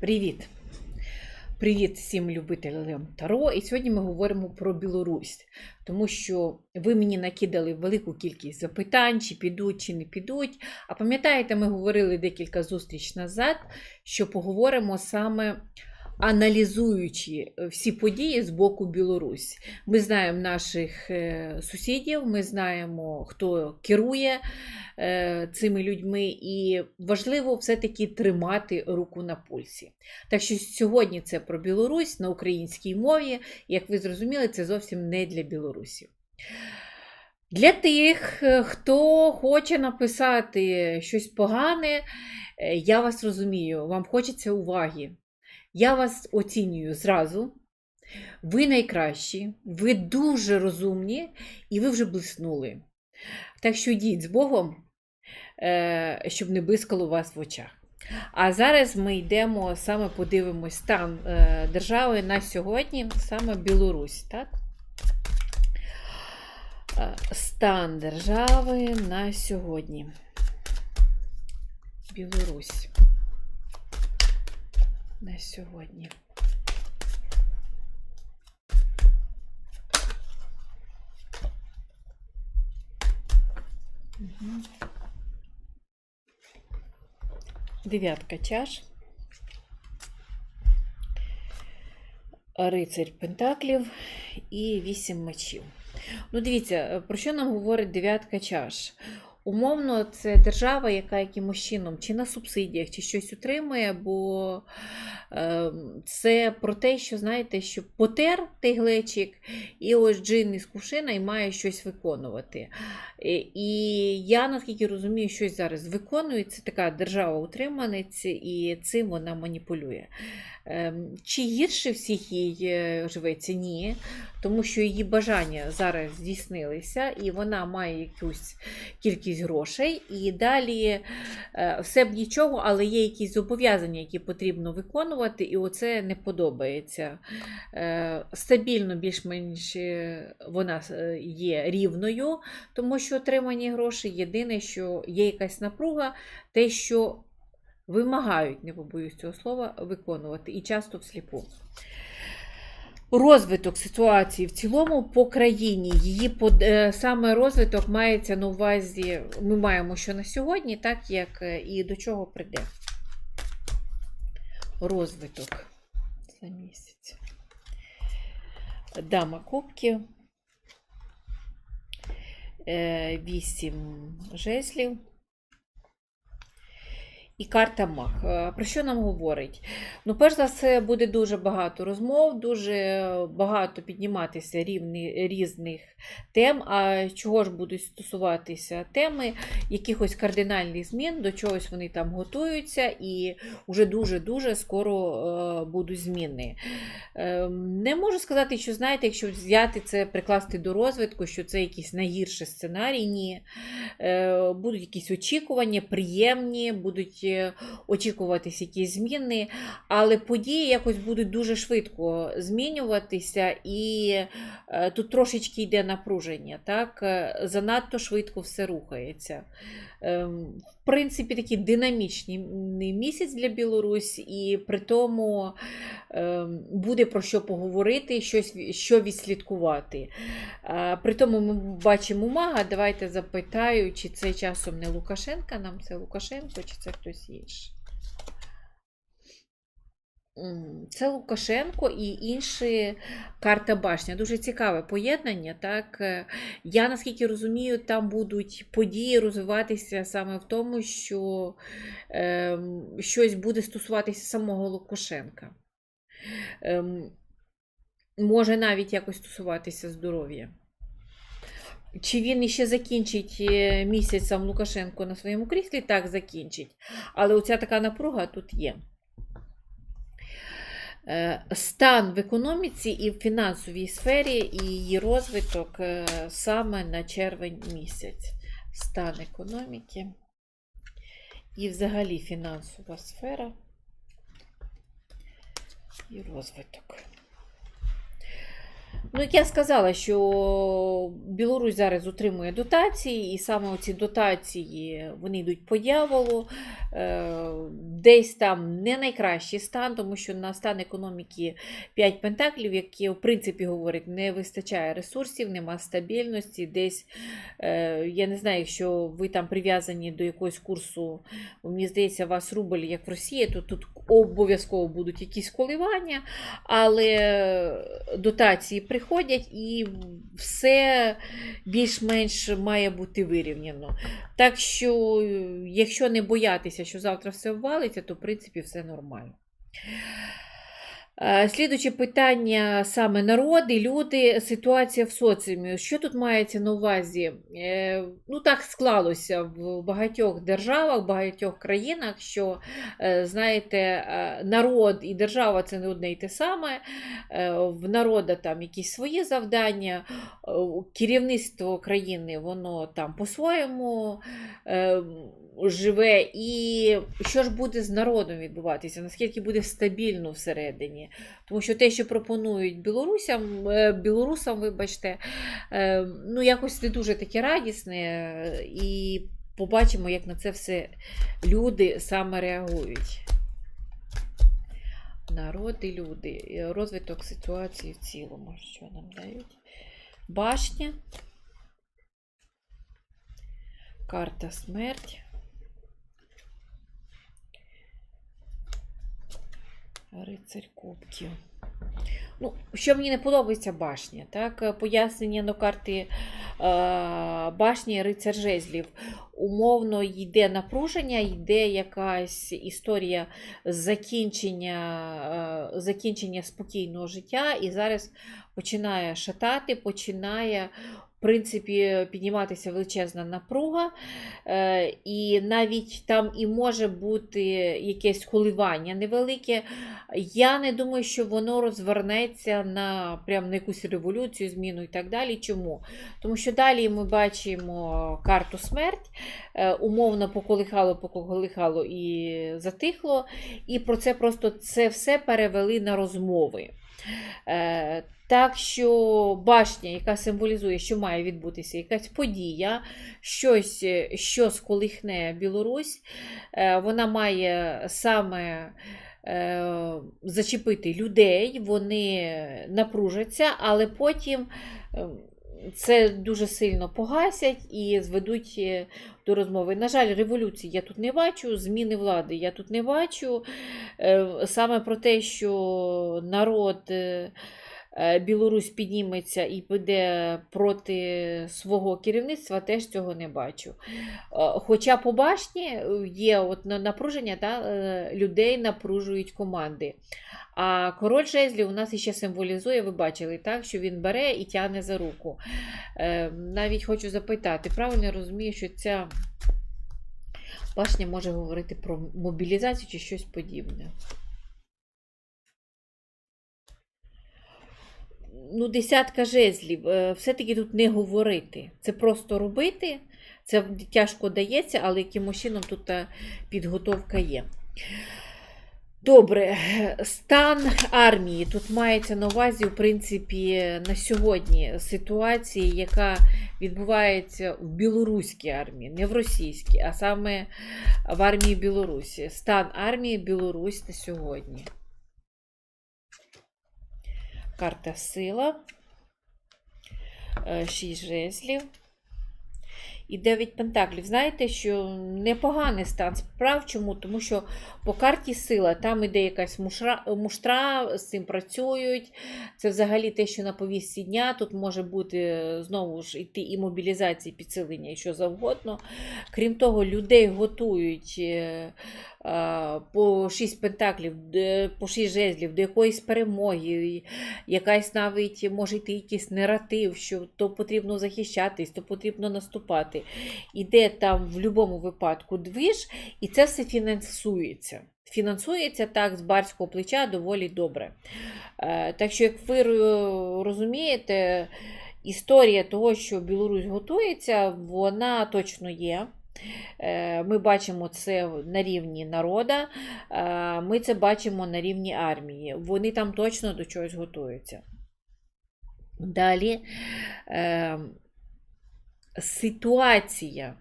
Привіт! Привіт всім любителям Таро. І сьогодні ми говоримо про Білорусь, тому що ви мені накидали велику кількість запитань, чи підуть, чи не підуть. А пам'ятаєте, ми говорили декілька зустріч назад, що поговоримо саме аналізуючи е, всі події з боку Білорусь. Ми знаємо наших е, сусідів, ми знаємо, хто керує е, цими людьми, і важливо все-таки тримати руку на пульсі. Так що сьогодні це про Білорусь на українській мові. Як ви зрозуміли, це зовсім не для білорусів. Для тих, хто хоче написати щось погане, я вас розумію, вам хочеться уваги. Я вас оцінюю зразу. Ви найкращі, ви дуже розумні і ви вже блиснули. Так що йдіть з Богом, е, щоб не блискало вас в очах. А зараз ми йдемо саме подивимось стан е, держави на сьогодні, саме Білорусь. Так? Е, Стан держави на сьогодні. Білорусь. На сьогодні. Дев'ятка чаш. Рицарь Пентаклів і вісім мечів. Ну, дивіться, про що нам говорить дев'ятка чаш? Умовно, це держава, яка якимось чином чи на субсидіях, чи щось отримує, бо е, це про те, що знаєте, що потер той глечик, і ось джин із кувшина і має щось виконувати. І, і я наскільки розумію, щось зараз виконує. Це така держава-утриманець, і цим вона маніпулює. Ем, Чи гірше всіх їй е, живеться? Ні, тому що її бажання зараз здійснилися, і вона має якусь кількість грошей. І далі е, все б нічого, але є якісь зобов'язання, які потрібно виконувати, і оце не подобається. Е, Стабільно, більш-менш е, вона є рівною, тому що отримані гроші. Єдине, що є якась напруга, те, що вимагають, не побоюсь цього слова, виконувати і часто всліпу. Розвиток ситуації в цілому по країні, її е, саме розвиток мається на увазі, ми маємо що на сьогодні, так як е, і до чого прийде. Розвиток за місяць. Дама кубків. Е, Вісім жезлів. І карта Мах. Е, Про що нам говорить? Ну, перш за все, буде дуже багато розмов, дуже багато підніматися рівні, різних тем. А чого ж будуть стосуватися теми якихось кардинальних змін, до чогось вони там готуються, і вже дуже-дуже скоро е, будуть зміни. Е, не можу сказати, що знаєте, якщо взяти це, прикласти до розвитку, що це якийсь найгірший сценарій, ні. Будуть якісь очікування, приємні, будуть очікуватись якісь зміни, але події якось будуть дуже швидко змінюватися, і е, тут трошечки йде напруження. Так? Е, Занадто швидко все рухається. Ем, В принципі, такий динамічний місяць для Білорусі, і при тому ем, буде про що поговорити, щось, що відслідкувати. При тому ми бачимо мага. Давайте запитаю, чи це часом не Лукашенка, нам це Лукашенко, чи це хтось інший. Це Лукашенко і інші карта башня. Дуже цікаве поєднання. Так? Е, Я наскільки розумію, там будуть події розвиватися саме в тому, що ем, щось буде стосуватися самого Лукашенка. Ем, може навіть якось стосуватися здоров'я. Чи він іще закінчить е, місяць сам Лукашенко на своєму кріслі? Так, закінчить. Але оця така напруга тут є. Е, Стан в економіці і в фінансовій сфері і її розвиток е, саме на червень місяць. Стан економіки і взагалі фінансова сфера і розвиток. Ну, як я сказала, що Білорусь зараз отримує дотації, і саме ці дотації вони йдуть по дьяволу. Е, Десь там не найкращий стан, тому що на стан економіки 5 пентаклів, які в принципі говорять, не вистачає ресурсів, нема стабільності. Десь е, я не знаю, якщо ви там прив'язані до якогось курсу, мені здається, у вас рубль, як в Росії, то тут обов'язково будуть якісь коливання, але дотації приходять і все більш-менш має бути вирівняно. Так що, якщо не боятися, що завтра все ввалиться, то в принципі все нормально. Е, Слідуюче питання саме народи, люди, ситуація в соціумі. Що тут мається на увазі? Е, Ну, так склалося в багатьох державах, багатьох країнах, що, е, знаєте, народ і держава це не одне й те саме. В народа там якісь свої завдання, керівництво країни, воно там по-своєму живе. І що ж буде з народом відбуватися? Наскільки буде стабільно всередині? Тому що те, що пропонують білорусам, е, білорусам, вибачте, е, ну якось не дуже таке радісне. І побачимо, як на це все люди саме реагують. Народ і люди. Розвиток ситуації в цілому. Що нам дають? Башня. Карта смерть. Рицарь Кубків. Ну, що мені не подобається башня, так? Пояснення на карти е, башні Рицар Жезлів. Умовно йде напруження, йде якась історія закінчення, е, закінчення спокійного життя, і зараз починає шатати, починає. Принципі, підніматися величезна напруга, е, і навіть там і може бути якесь коливання невелике. Я не думаю, що воно розвернеться на прям на якусь революцію, зміну і так далі. Чому? Тому що далі ми бачимо карту смерть, е, умовно поколихало, поколихало і затихло, і про це просто це все перевели на розмови. Е, Так що башня, яка символізує, що має відбутися якась подія, щось, е, що сколихне Білорусь, е, вона має саме зачепити людей, вони напружаться, але потім е, це дуже сильно погасять і зведуть е, до розмови. На жаль, революції я тут не бачу, зміни влади я тут не бачу. Е, Саме про те, що народ. Е, е, Білорусь підніметься і піде проти свого керівництва, теж цього не бачу. Е, Хоча по башні є от напруження, та, е, людей напружують команди. А король жезлів у нас ще символізує, ви бачили, так, що він бере і тягне за руку. Е, Навіть хочу запитати, правильно я розумію, що ця башня може говорити про мобілізацію чи щось подібне? Ну, десятка жезлів, е, все-таки тут не говорити. Це просто робити. Це тяжко дається, але якимось чином тут е, підготовка є. Добре, стан армії. Тут мається на увазі, в принципі, на сьогодні ситуація, яка відбувається в білоруській армії, не в російській, а саме в армії Білорусі. Стан армії Білорусь на сьогодні. Карта сила. е, Шість жезлів. І 9 пентаклів. Знаєте, що непоганий стан справ. Чому? Тому що по карті сила там іде якась мушра, муштра, з цим працюють. Це взагалі те, що на повістці дня. Тут може бути е, знову ж іти і мобілізація, і підсилення, і що завгодно. Крім того, людей готують. Е, По 6 пентаклів, по 6 жезлів, до якоїсь перемоги, якась навіть може йти якийсь наратив, що то потрібно захищатись, то потрібно наступати. Іде там в будь-якому випадку двіж, і це все фінансується. Фінансується так з барського плеча доволі добре. Е, Так що, як ви розумієте, історія того, що Білорусь готується, вона точно є. Е, Ми бачимо це на рівні народа, е, ми це бачимо на рівні армії. Вони там точно до чогось готуються. Далі е, ситуація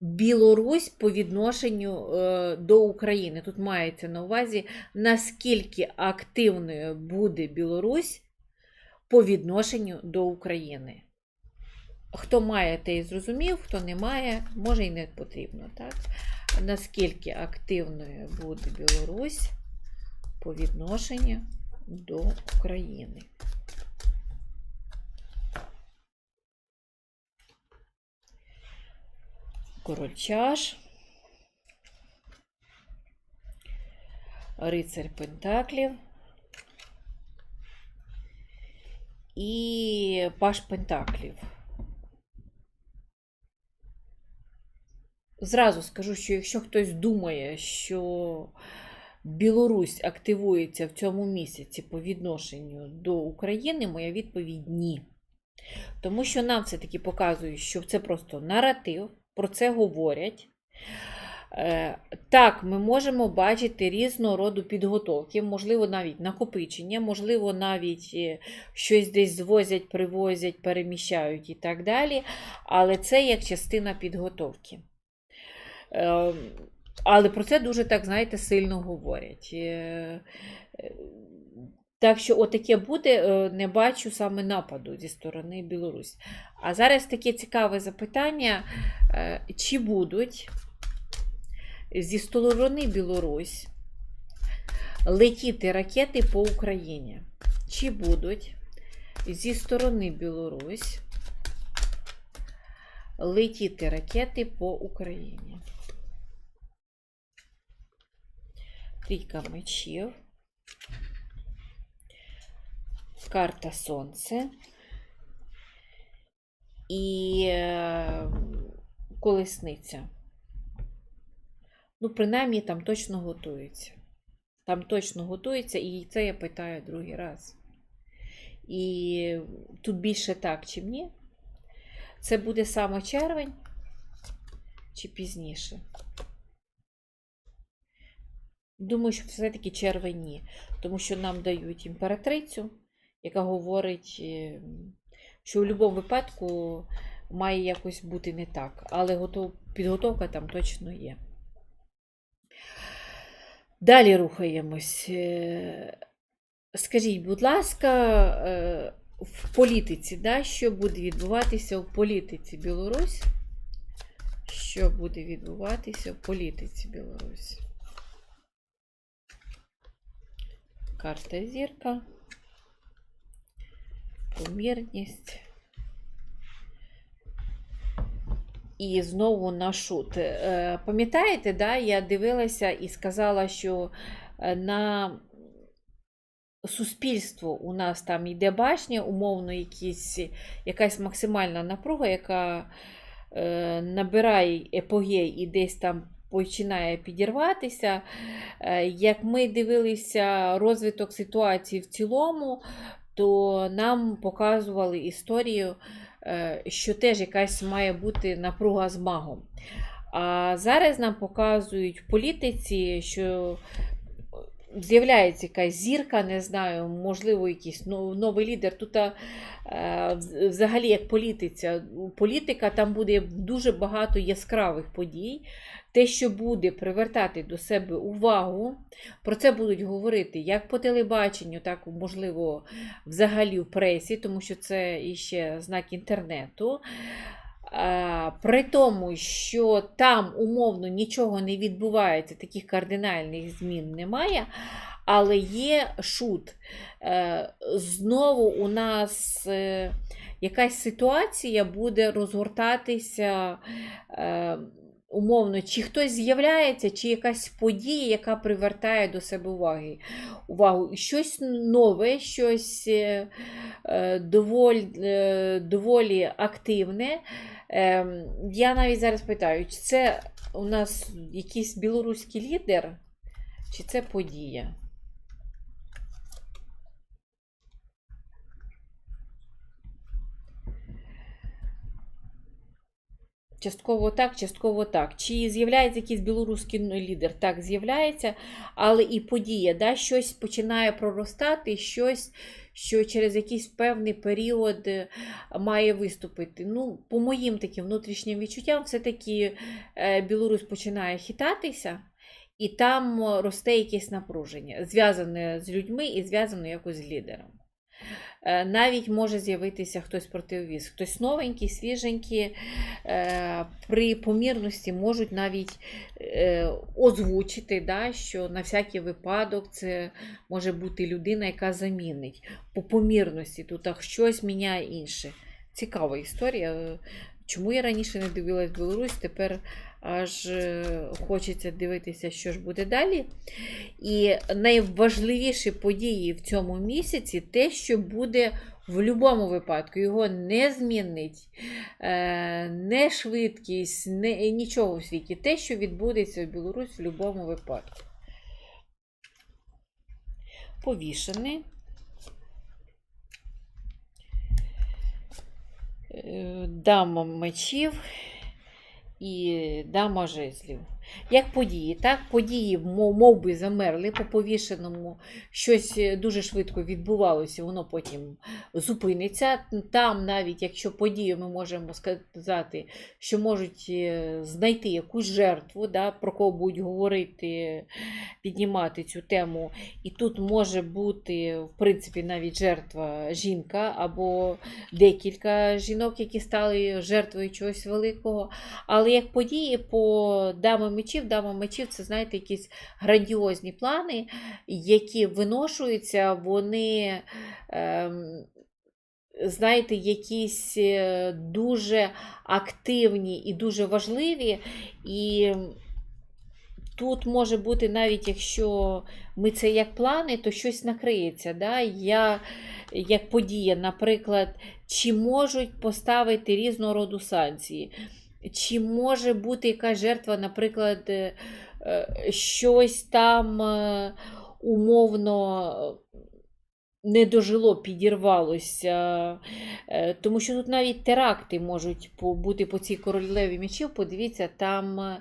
Білорусь по відношенню до України. Тут мається на увазі, наскільки активною буде Білорусь по відношенню до України. Хто має, той зрозумів, хто не має, може і не потрібно. Так? Наскільки активною буде Білорусь по відношенню до України. Король чаш. Рицарь Пентаклів. І Паш Пентаклів. Зразу скажу, що якщо хтось думає, що Білорусь активується в цьому місяці по відношенню до України, моя відповідь ні. Тому що нам все-таки показують, що це просто наратив, про це говорять. Е, Так, ми можемо бачити різного роду підготовки, можливо, навіть накопичення, можливо, навіть е, щось десь звозять, привозять, переміщають і так далі. Але це як частина підготовки. Е, Але про це дуже, так, знаєте, сильно говорять. Е, е, Так що, отаке буде, е, не бачу саме нападу зі сторони Білорусі. А зараз таке цікаве запитання: чи будуть зі сторони Білорусь летіти ракети по Україні? Чи будуть зі сторони Білорусь летіти ракети по Україні? Трійка мечів. Карта Сонце. І е, колесниця. Ну, принаймні, там точно готується. Там точно готується, і це я питаю другий раз. І тут більше так, чи ні? Це буде саме червень чи пізніше? Думаю, що все-таки червень ні. Тому що нам дають імператрицю, яка говорить, е, що в будь-якому випадку має якось бути не так. Але готов... підготовка там точно є. Далі рухаємось. Е, Скажіть, будь ласка, е, в політиці, да, що буде відбуватися в політиці Білорусь? Що буде відбуватися в політиці Білорусь? Карта зірка. Помірність. І знову на шут. Е, Пам'ятаєте, да, я дивилася і сказала, що е, на суспільство у нас там йде башня, умовно, якісь, якась максимальна напруга, яка е, набирає епогей і десь там починає підірватися. Е, як ми дивилися розвиток ситуації в цілому, то нам показували історію, е, що теж якась має бути напруга з магом. А зараз нам показують в політиці, що з'являється якась зірка, не знаю, можливо, якийсь новий лідер. Тут е, взагалі як політиця, політика, там буде дуже багато яскравих подій. Те, що буде привертати до себе увагу, про це будуть говорити як по телебаченню, так можливо, взагалі в пресі, тому що це іще знак інтернету. При тому, що там умовно нічого не відбувається, таких кардинальних змін немає, але є шут. Е, Знову у нас е, якась ситуація буде розгортатися. Умовно, чи хтось з'являється, чи якась подія, яка привертає до себе уваги. увагу. Щось нове, щось е, е, доволі, е, доволі активне. Ем, Я навіть зараз питаю, чи це у нас якийсь білоруський лідер, чи це подія? Частково так, частково так. Чи з'являється якийсь білоруський лідер? Так, з'являється, але і подія, да, щось починає проростати, щось, що через якийсь певний період е, має виступити. Ну, по моїм таким внутрішнім відчуттям, все-таки е, Білорусь починає хитатися, і там е, росте якесь напруження, зв'язане з людьми і зв'язане якось з лідером. Е, Навіть може з'явитися хтось противовіз, хтось новенький, свіженький, е, при помірності можуть навіть е, озвучити, що на всякий випадок це може бути людина, яка замінить по помірності, тут щось міняє інше. Цікава історія. Чому я раніше не дивилась Білорусь, тепер аж е, хочеться дивитися, що ж буде далі. І найважливіші події в цьому місяці те, що буде в будь-якому випадку. Його не змінить, е, не швидкість, не, нічого в світі. Те, що відбудеться в Білорусь в будь-якому випадку. Повішений. Е, Дама мечів і дама жезлів. Як події, так? Події мов, мов би замерли по повішеному, щось е, дуже швидко відбувалося, воно потім зупиниться. Там, навіть якщо події ми можемо сказати, що можуть е, знайти якусь жертву, да, про кого будуть говорити, піднімати цю тему. І тут може бути, в принципі, навіть жертва жінка або декілька жінок, які стали жертвою чогось великого. Але як події по дами мечів, дама мечів це, знаєте, якісь грандіозні плани, які виношуються, вони, ем, знаєте, якісь е, дуже активні і дуже важливі. І тут може бути, навіть якщо ми це як плани, то щось накриється. Да? Я, як подія, наприклад, чи можуть поставити різного роду санкції. Чи може бути якась жертва, наприклад, е, е, щось там е, умовно не дожило, підірвалося. Тому що тут навіть теракти можуть бути по цій королеві мечів. Подивіться, там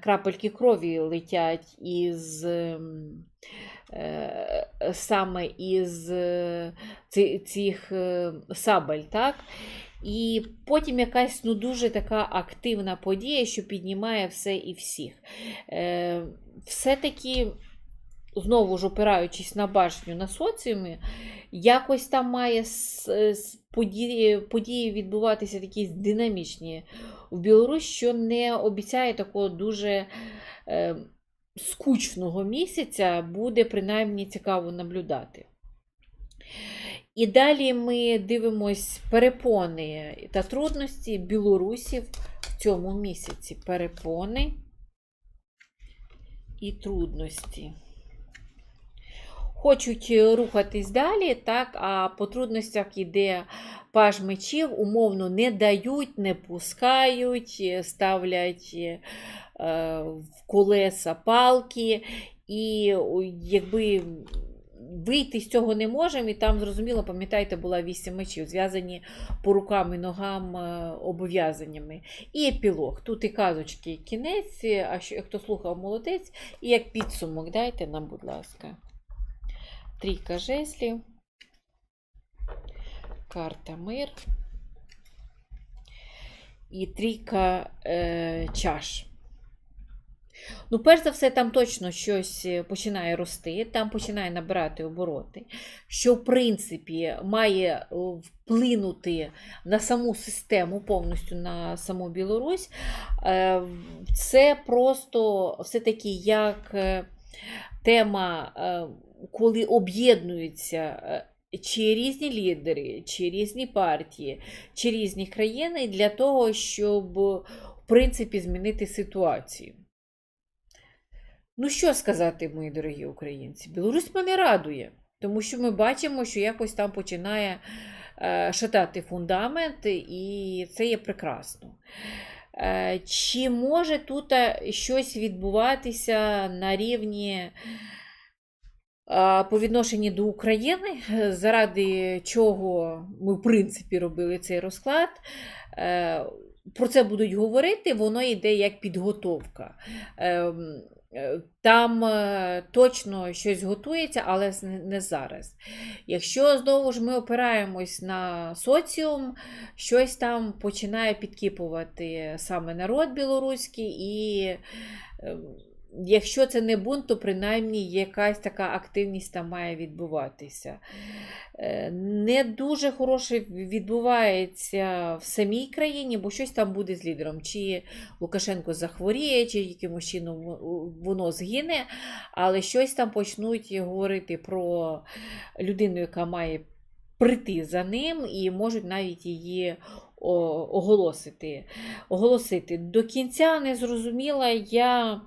крапельки крові летять із. ем, Саме із цих е, сабель, так? І потім якась ну, дуже така активна подія, що піднімає все і всіх. Е, Все-таки, знову ж опираючись на башню на соціумі, якось там має с- події, події відбуватися такі динамічні в Білорусі, що не обіцяє такого дуже е, скучного місяця, буде принаймні цікаво наблюдати. І далі ми дивимось перепони та трудності білорусів в цьому місяці. Перепони і трудності. Хочуть рухатись далі, так, а по трудностях іде паж мечів, умовно не дають, не пускають, ставлять е, в колеса палки. І якби вийти з цього не можемо, і там, зрозуміло, пам'ятаєте, була вісім мечів, зв'язані по рукам і ногам е, обов'язаннями. І епілог. Тут і казочки, і кінець, а що, хто слухав, молодець. І як підсумок, дайте нам, будь ласка. Трійка жезлів. Карта мир. І трійка е, чаш. Ну, перш за все, там точно щось е, починає рости, там починає набирати обороти, що, в принципі, має е, вплинути на саму систему, повністю на саму Білорусь. Е, Це просто все-таки як тема, коли об'єднуються. Чи різні лідери, чи різні партії, чи різні країни для того, щоб в принципі змінити ситуацію. Ну, що сказати, мої дорогі українці? Білорусь мене радує, тому що ми бачимо, що якось там починає е, шатати фундамент, і це є прекрасно. Е, чи може тут е, щось відбуватися на рівні по відношенню до України, заради чого ми, в принципі, робили цей розклад? Про це будуть говорити, воно йде як підготовка. Е, Там е, точно щось готується, але не зараз. Якщо знову ж ми опираємось на соціум, щось там починає підкіпувати саме народ білоруський, і ем, якщо це не бунт, то принаймні якась така активність там має відбуватися. Е, Не дуже хороше відбувається в самій країні, бо щось там буде з лідером. Чи Лукашенко захворіє, чи якимось чином воно згине, але щось там почнуть говорити про людину, яка має прийти за ним, і можуть навіть її оголосити. оголосити. До кінця не зрозуміла я,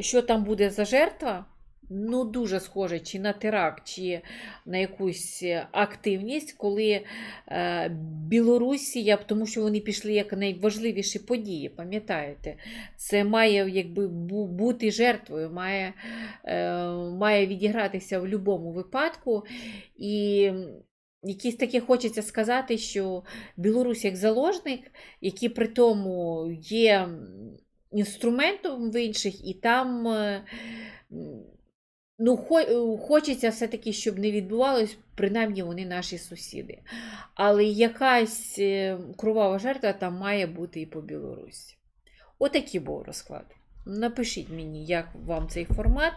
що там буде за жертва. Ну, дуже схоже, чи на теракт, чи на якусь активність, коли е, Білорусія, тому що вони пішли як найважливіші події, пам'ятаєте? Це має якби бути жертвою, має, е, має відігратися в будь-якому випадку. І якісь таке хочеться сказати, що Білорусь як заложник, який при тому є інструментом в інших, і там. е, Ну, хочеться все-таки, щоб не відбувалось, принаймні вони наші сусіди. Але якась е, кровава жертва там має бути і по Білорусі. Отакий був розклад. Напишіть мені, як вам цей формат,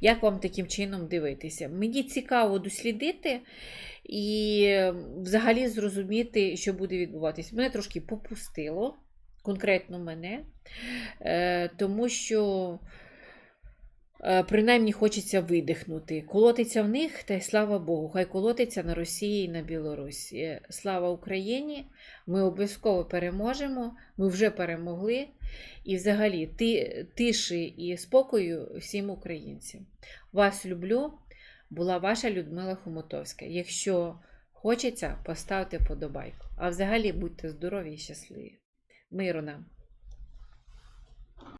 як вам таким чином дивитися. Мені цікаво дослідити і е, взагалі зрозуміти, що буде відбуватись. Мене трошки попустило, конкретно мене, е, тому що. Е, Принаймні хочеться видихнути. Колотиться в них, та й слава Богу, хай колотиться на Росії і на Білорусі. Слава Україні! Ми обов'язково переможемо, ми вже перемогли. І взагалі ти, тиші і спокою всім українцям. Вас люблю, була ваша Людмила Хомутовська. Якщо хочеться, поставте подобайку. А взагалі будьте здорові і щасливі. Миру нам!